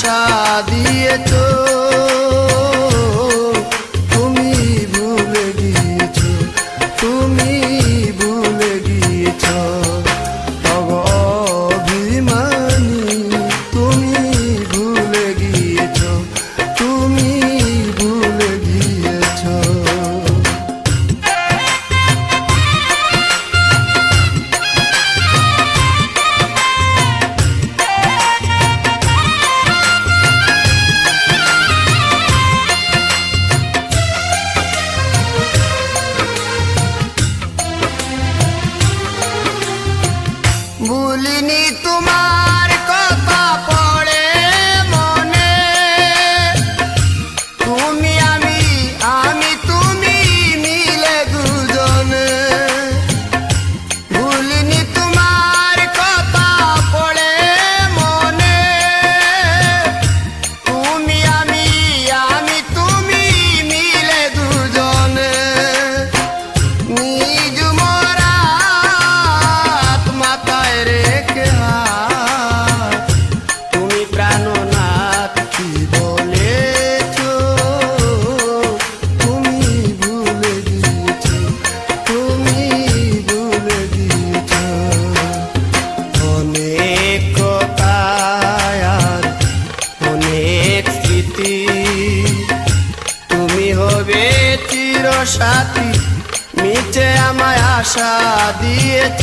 আশা দিয়েছ। ভুলিনি সাথী মিটে আমায় আশা দিয়েছ।